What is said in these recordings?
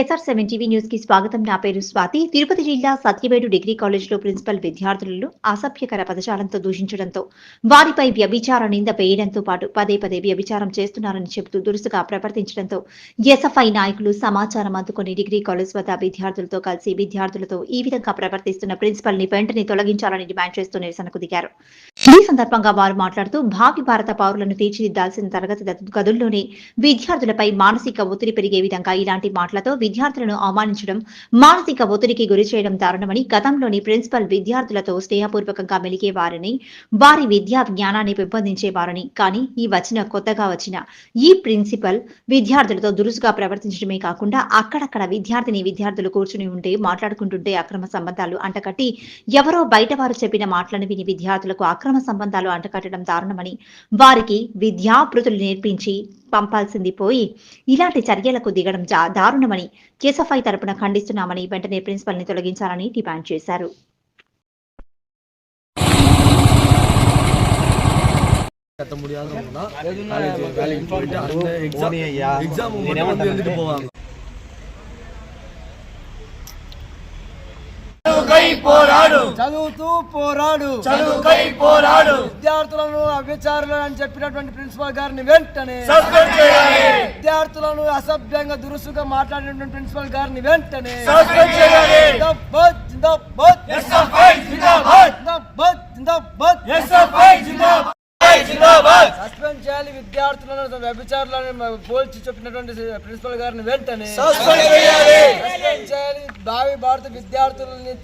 SR seven TV న్యూస్కి స్వాగతం. నా పేరు స్వాతి. తిరుపతి జిల్లా సత్యవేడు డిగ్రీ కాలేజ్లో ప్రిన్సిపల్ విద్యార్థులను అసభ్యకర పదజాలంతో దూషించడంతో వారిపై వ్యభిచార నింద వేయడంతో పాటు పదే పదే వ్యభిచారం చేస్తున్నారని చెబుతూ దురుసుగా ప్రవర్తించడంతో ఎస్ఎఫ్ఐ నాయకులు సమాచారం అందుకుని డిగ్రీ కాలేజ్ వద్ద విద్యార్థులతో కలిసి విద్యార్థులతో ఈ విధంగా ప్రవర్తిస్తున్న ప్రిన్సిపల్ని వెంటనే తొలగించాలని డిమాండ్ చేస్తూ నిరసనకు దిగారు. ఈ సందర్భంగా వారు మాట్లాడుతూ భావి భారత పౌరులను తీర్చిదిద్దాల్సిన తరగతి గదుల్లోనే విద్యార్థులపై మానసిక ఒత్తిడి పెరిగే విధంగా ఇలాంటి మాటలతో విద్యార్థులను అవమానించడం మానసిక ఒత్తిడికి గురి చేయడం దారుణమని గతంలోని ప్రిన్సిపల్ విద్యార్థులతో స్నేహపూర్వకంగా మెలిగేవారని వారి విద్యా జ్ఞానాన్ని పెంపొందించేవారని కానీ ఈ వచ్చిన కొత్తగా వచ్చిన ఈ ప్రిన్సిపల్ విద్యార్థులతో దురుసుగా ప్రవర్తించడమే కాకుండా అక్కడక్కడ విద్యార్థిని విద్యార్థులు కూర్చుని ఉంటే మాట్లాడుకుంటుంటే అక్రమ సంబంధాలు అంటకట్టి ఎవరో బయట వారు చెప్పిన మాటలను విని విద్యార్థులకు అక్రమ అక్రమ సంబంధాలు అంటకట్టడం దారుణమని వారికి విద్యాపృతులు నేర్పించి పంపాల్సింది పోయి ఇలాంటి చర్యలకు దిగడం దారుణమని కేసఫ్ఐ తరపున ఖండిస్తున్నామని వెంటనే ప్రిన్సిపల్ని తొలగించాలని డిమాండ్ చేశారు. ఎగ్జామ్ చదువుతూ పోరాడు. చదువుకై పోరాడు. విద్యార్థులను అవ్యచారులు అని చెప్పినటువంటి ప్రిన్సిపల్ గారిని వెంటనే సస్పెండ్ చేయాలి. విద్యార్థులను అసభ్యంగా దురుసుగా మాట్లాడినటువంటి ప్రిన్సిపల్ గారిని వెంటనే సస్పెండ్ చేయాలి. జిందాబాద్ జిందాబాద్. ఎస్ఎఫ్ఐ జిందాబాద్. జిందాబాద్ జిందాబాద్. ఎస్ఎఫ్ఐ జిందాబాద్. జిందాబాద్. సస్పెండ్ చేయాలి విద్యార్థులను వ్యభిచారులను పోల్చి చెప్పినటువంటి ప్రిన్సిపల్ గారిని వెంటనే సస్పెండ్ చేయాలి. భావి భారత విద్యార్థులని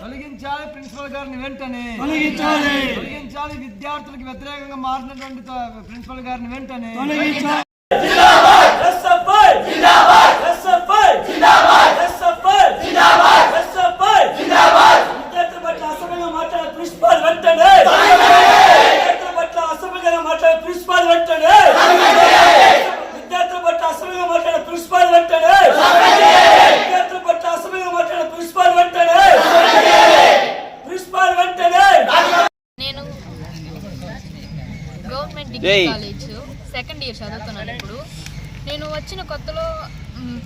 తొలగించాలి ప్రిన్సిపల్ గారిని వెంటనే. తొలగించాలి! తొలగించాలి విద్యార్థులకు వ్యతిరేకంగా మారినటువంటి ప్రిన్సిపల్ గారిని వెంటనే ఎస్ఎఫ్ఐ జిందాబాద్ ఎస్ఎఫ్ఐ జిందాబాద్ ఎస్ఎఫ్ఐ జిందాబాద్ ఎస్ఎఫ్ఐ జిందాబాద్ విద్యార్థుల పట్ల అసభ్యంగా మాట్లాడే ప్రిన్సిపాల్ వెంటనే విద్యార్థుల పట్ల అసభ్యంగా మాట్లాడే ప్రిన్సిపాల్ వెంటనే విద్యార్థుల పట్ల అసభ్యంగా మాట్లాడే ప్రిన్సిపాల్ వెంటనే విద్యార్థుల పట్ల అసభ్యంగా మాట్లాడే ప్రిన్సిపాల్ వెంటనే ప్రిన్సిపాల్ వెంటనే నేను government degree college second year చదువుతున్నాను ఇప్పుడు నేను వచ్చిన కొత్తలో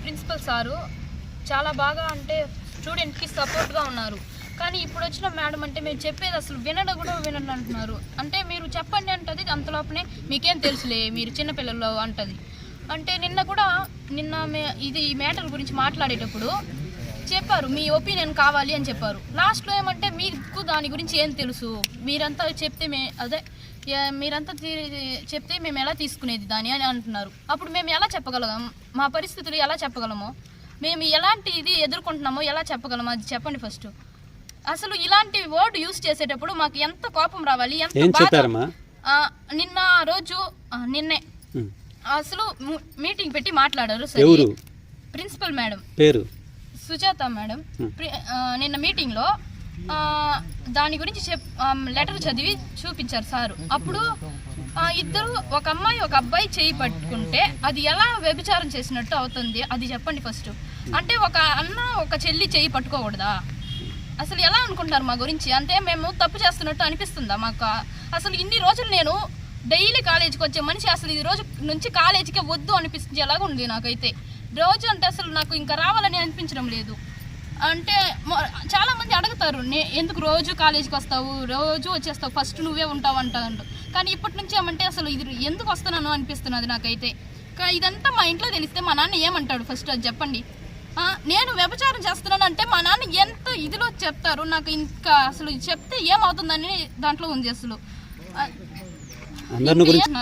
ప్రిన్సిపల్ సారు చాలా బాగా అంటే స్టూడెంట్కి సపోర్ట్గా ఉన్నారు. కానీ ఇప్పుడు వచ్చిన మేడం అంటే మీరు చెప్పేది అసలు వినడం కూడా వినండి అంటున్నారు. అంటే మీరు చెప్పండి అంటది అంతలోపనే మీకేం తెలుసులే మీరు చిన్నపిల్లలు అంటది. అంటే నిన్న కూడా నిన్న మే ఇది ఈ మ్యాటర్ గురించి మాట్లాడేటప్పుడు చెప్పారు మీ ఒపీనియన్ కావాలి అని చెప్పారు. లాస్ట్లో ఏమంటే మీకు దాని గురించి ఏం తెలుసు? మీరంతా చెప్తే మే అదే మీరంతా చెప్తే మేము ఎలా తీసుకునేది దాని అని అంటున్నారు. అప్పుడు మేము ఎలా చెప్పగలం? మా పరిస్థితులు ఎలా చెప్పగలము? మేము ఎలాంటి ఇది ఎదుర్కొంటున్నామో ఎలా చెప్పగలము అది చెప్పండి ఫస్ట్. అసలు ఇలాంటి వర్డ్ యూస్ చేసేటప్పుడు మాకు ఎంత కోపం రావాలి? ఎంత బాధ- నిన్న రోజు నిన్నే. అసలు మీటింగ్ పెట్టి మాట్లాడారు ప్రిన్సిపల్ మేడం. పేరు? సుజాత మేడం. నిన్న మీటింగ్లో దాని గురించి చెప్ లెటర్ చదివి చూపించారు సారు. అప్పుడు ఇద్దరు ఒక అమ్మాయి ఒక అబ్బాయి చేయి పట్టుకుంటే అది ఎలా వ్యభిచారం చేసినట్టు అవుతుంది? అది చెప్పండి ఫస్ట్. అంటే ఒక అన్న ఒక చెల్లి చేయి పట్టుకోకూడదా? అసలు ఎలా అనుకుంటారు మా గురించి? అంటే మేము తప్పు చేస్తున్నట్టు అనిపిస్తుందా మాకు? అసలు ఇన్ని రోజులు నేను డైలీ కాలేజీకి వచ్చే మనిషి అసలు ఈ రోజు నుంచి కాలేజీకే వద్దు అనిపించేలాగా ఉంది నాకైతే. రోజు అంటే అసలు నాకు ఇంకా రావాలని అనిపించడం లేదు. అంటే చాలా మంది అడుగుతారు నే ఎందుకు రోజు కాలేజీకి వస్తావు? రోజు వచ్చేస్తావు ఫస్ట్ నువ్వే ఉంటావు అంటారు. కానీ ఇప్పటి నుంచి ఏమంటే అసలు ఇది ఎందుకు వస్తున్నాను అనిపిస్తున్నది నాకైతే. కా- ఇదంతా మా ఇంట్లో తెలిస్తే మా నాన్న ఏమంటాడు ఫస్ట్ అది చెప్పండి. నేను వ్యభిచారం చేస్తున్నాను అంటే మా నాన్న ఎంత ఇదిలో చెప్తారు? నాకు ఇంకా అసలు చెప్తే ఏమవుతుందని దాంట్లో ఉంది అసలు.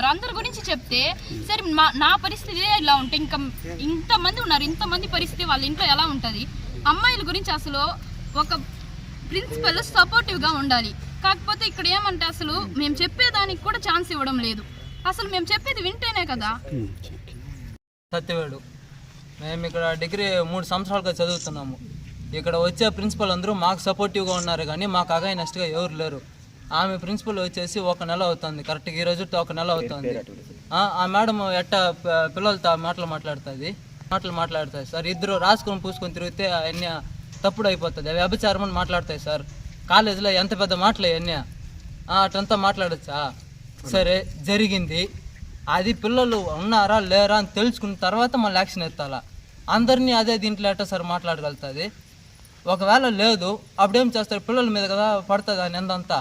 అందరి గురించి చెప్తే సరే నా పరిస్థితి ఇలా ఉంటే ఇంకా ఇంతమంది ఉన్నారు ఇంతమంది పరిస్థితి వాళ్ళ ఇంట్లో ఎలా ఉంటుంది? అమ్మాయిల గురించి అసలు ఒక ప్రిన్సిపల్ సపోర్టివ్గా ఉండాలి. కాకపోతే ఇక్కడ ఏమంటే అసలు మేము చెప్పేదానికి కూడా ఛాన్స్ ఇవ్వడం లేదు. అసలు మేము చెప్పేది వింటేనే కదా. సత్యవేడు మేము ఇక్కడ డిగ్రీ మూడు సంవత్సరాలుగా చదువుతున్నాము. ఇక్కడ వచ్చే ప్రిన్సిపల్ అందరూ మాకు సపోర్టివ్గా ఉన్నారు కానీ మాకు అగైనెస్ట్గా ఎవరు లేరు. ఆమె ప్రిన్సిపల్ వచ్చేసి ఒక నెల అవుతుంది. కరెక్ట్గా ఈ రోజుతో ఒక నెల అవుతుంది. ఆ, ఆ మేడం ఎట్ట పిల్లలతో మాటలు మాట్లాడుతుంది. మాటలు మాట్లాడతాయి సార్. ఇద్దరు రాసుకొని పూసుకొని తిరిగితే అవన్నీ తప్పుడు అయిపోతుంది. అవి అభిచారం అని మాట్లాడతాయి సార్. కాలేజీలో ఎంత పెద్ద మాటలు అవన్నీ అటంతా మాట్లాడచ్చా? సరే జరిగింది. అది పిల్లలు ఉన్నారా లేరా అని తెలుసుకున్న తర్వాత మళ్ళీ యాక్షన్ ఎత్తాలా? అందరినీ అదే దీంట్లో ఎట్టా సార్ మాట్లాడగలుగుతుంది. ఒకవేళ లేదు అప్పుడేం చేస్తారు? పిల్లల మీద కదా పడుతుంది అని ఎంతంతా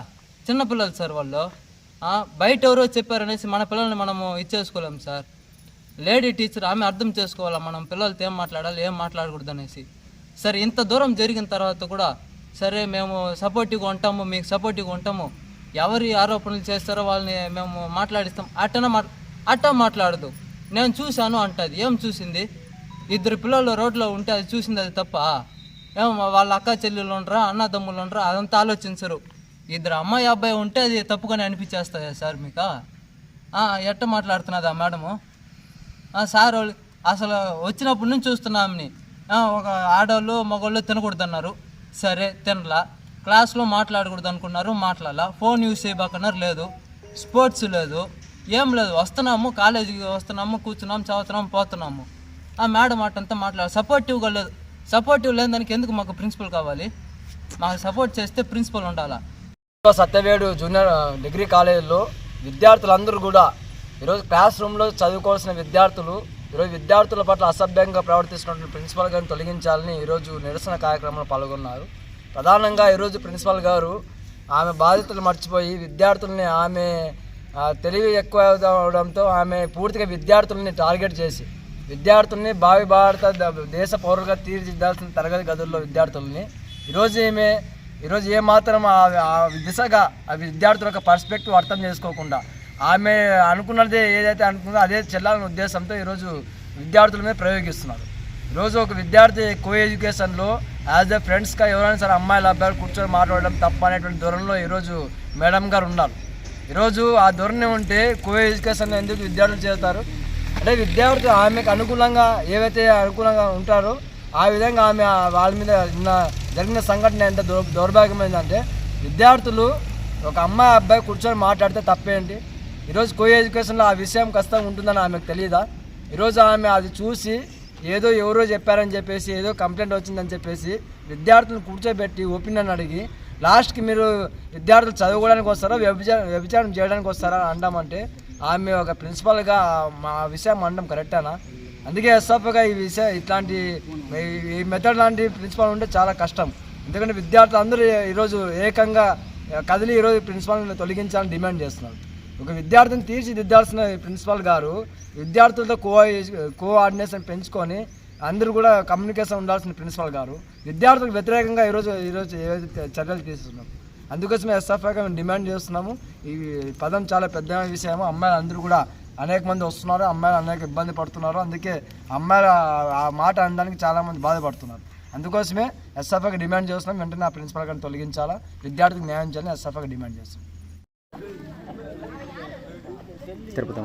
చిన్న పిల్లలు సార్ వాళ్ళు. బయట ఎవరో చెప్పారనేసి మన పిల్లల్ని మనము ఇచ్చేసుకోలేము సార్. లేడీ టీచర్ ఆమె అర్థం చేసుకోవాలా? మనం పిల్లలతో ఏం మాట్లాడాలి ఏం మాట్లాడకూడదు అనేసి. సరే ఇంత దూరం జరిగిన తర్వాత కూడా సరే మేము సపోర్టివ్గా ఉంటాము మీకు సపోర్టివ్గా ఉంటాము. ఎవరి ఆరోపణలు చేస్తారో వాళ్ళని మేము మాట్లాడిస్తాం. అట్టన మా అట్ట మాట్లాడదు. నేను చూశాను అంటది. ఏం చూసింది? ఇద్దరు పిల్లలు రోడ్లో ఉంటే అది చూసింది అది తప్ప. ఏం వాళ్ళ అక్క చెల్లెలు ఉండరా అన్నదమ్ములు ఉండరా అదంతా ఆలోచించరు. ఇద్దరు అమ్మాయి అబ్బాయి ఉంటే అది తప్పుగానే అనిపించేస్తాయా సార్ మీకు? ఎట్ట మాట్లాడుతున్నదా మేడము? సార్ వాళ్ళు అసలు వచ్చినప్పటి నుంచి చూస్తున్నామని ఒక ఆడవాళ్ళు మగవాళ్ళు తినకూడదన్నారు. సరే తినలా. క్లాస్లో మాట్లాడకూడదు అనుకున్నారు మాట్లాడాల. ఫోన్ యూస్ చేయబోకన్నారు లేదు. స్పోర్ట్స్ లేదు. ఏం లేదు. వస్తున్నాము కాలేజీకి వస్తున్నాము కూర్చున్నాము చదువుతున్నాము పోతున్నాము. ఆ మేడం అటంతా మాట్లాడాలి సపోర్టివ్గా లేదు. సపోర్టివ్ లేని దానికి ఎందుకు మాకు ప్రిన్సిపల్ కావాలి? మాకు సపోర్ట్ చేస్తే ప్రిన్సిపల్ ఉండాలా? సత్యవేడు జూనియర్ డిగ్రీ కాలేజీలో విద్యార్థులందరూ కూడా ఈరోజు క్లాస్ రూమ్లో చదువుకోవాల్సిన విద్యార్థులు ఈరోజు విద్యార్థుల పట్ల అసభ్యంగా ప్రవర్తిస్తున్నటువంటి ప్రిన్సిపల్ గారిని తొలగించాలని ఈరోజు నిరసన కార్యక్రమంలో పాల్గొన్నారు. ప్రధానంగా ఈరోజు ప్రిన్సిపల్ గారు ఆమె బాధ్యతలు మర్చిపోయి విద్యార్థుల్ని ఆమె తెలివి ఎక్కువ అవడంతో ఆమె పూర్తిగా విద్యార్థుల్ని టార్గెట్ చేసి విద్యార్థుల్ని భావి భారత దేశ పౌరులుగా తీర్చిదిద్దాల్సిన తరగతి గదుల్లో విద్యార్థుల్ని ఈరోజు ఈమె ఈరోజు ఏమాత్రం ఆ దిశగా ఆ విద్యార్థుల యొక్క పర్స్పెక్టివ్ అర్థం చేసుకోకుండా ఆమె అనుకున్నదే ఏదైతే అనుకుందో అదే చెల్లాలనే ఉద్దేశంతో ఈరోజు విద్యార్థుల మీద ప్రయోగిస్తున్నారు. ఈరోజు ఒక విద్యార్థి కో ఎడ్యుకేషన్లో యాజ్ ఎ ఫ్రెండ్స్గా ఎవరైనా సరే అమ్మాయిల అబ్బాయిలు కూర్చొని మాట్లాడడం తప్ప అనేటువంటి ధోరణిలో ఈరోజు మేడం గారు ఉన్నారు. ఈరోజు ఆ ధోరణి ఉంటే కో ఎడ్యుకేషన్లో ఎందుకు విద్యార్థులు చేస్తారు అంటే విద్యార్థి ఆమెకు అనుకూలంగా ఏవైతే అనుకూలంగా ఉంటారో ఆ విధంగా ఆమె వాళ్ళ మీద నిన్న జరిగిన సంఘటన ఎంత దౌర్భాగ్యం దౌర్భాగ్యమైందంటే విద్యార్థులు ఒక అమ్మాయి అబ్బాయి కూర్చొని మాట్లాడితే తప్పేంటి? ఈరోజు కో ఎడ్యుకేషన్లో ఆ విషయం కష్టంగా ఉంటుందని ఆమెకు తెలియదా ఈరోజు ఆమె అది చూసి ఏదో ఎవరో చెప్పారని చెప్పేసి ఏదో కంప్లైంట్ వచ్చిందని చెప్పేసి విద్యార్థులను కూర్చోబెట్టి ఒపీనియన్ అడిగి లాస్ట్కి మీరు విద్యార్థులు చదువుకోవడానికి వస్తారా? వ్యభిచారం వ్యభిచారం చేయడానికి వస్తారా? అని అంటామంటే ఆమె ఒక ప్రిన్సిపల్గా మా విషయం అనడం కరెక్టేనా? అందుకే ఎస్ఎఫ్గా ఈ విషయం ఇట్లాంటి ఈ- ఈ మెథడ్ లాంటి ప్రిన్సిపల్ ఉంటే చాలా కష్టం. ఎందుకంటే విద్యార్థులు అందరూ ఈరోజు ఏకంగా కదిలి ఈరోజు ప్రిన్సిపాల్ని తొలగించాలని డిమాండ్ చేస్తున్నారు. ఒక విద్యార్థిని తీర్చిదిద్దాల్సిన ప్రిన్సిపాల్ గారు విద్యార్థులతో కో కోఆర్డినేషన్ పెంచుకొని అందరూ కూడా కమ్యూనికేషన్ ఉండాల్సిన ప్రిన్సిపాల్ గారు. విద్యార్థులకు వ్యతిరేకంగా ఈరోజు ఈరోజు ఏవైతే చర్యలు తీసుకున్నాం అందుకోసమే ఎస్ఎఫ్ఐగా మేము డిమాండ్ చేస్తున్నాము. ఈ పదం చాలా పెద్ద విషయము. అమ్మాయిలు అందరూ కూడా అనేక మంది వస్తున్నారు. అమ్మాయిలు అనేక ఇబ్బంది పడుతున్నారు. అందుకే అమ్మాయిలు ఆ- ఆ మాట అనడానికి చాలామంది బాధపడుతున్నారు. అందుకోసమే ఎస్ఎఫ్ఐకి డిమాండ్ చేస్తున్నాం. వెంటనే ఆ ప్రిన్సిపల్ గారిని తొలగించాలా. విద్యార్థికి న్యాయం చేయాలని ఎస్ఎఫ్ఐకి డిమాండ్ చేస్తున్నాం. తిరుపతి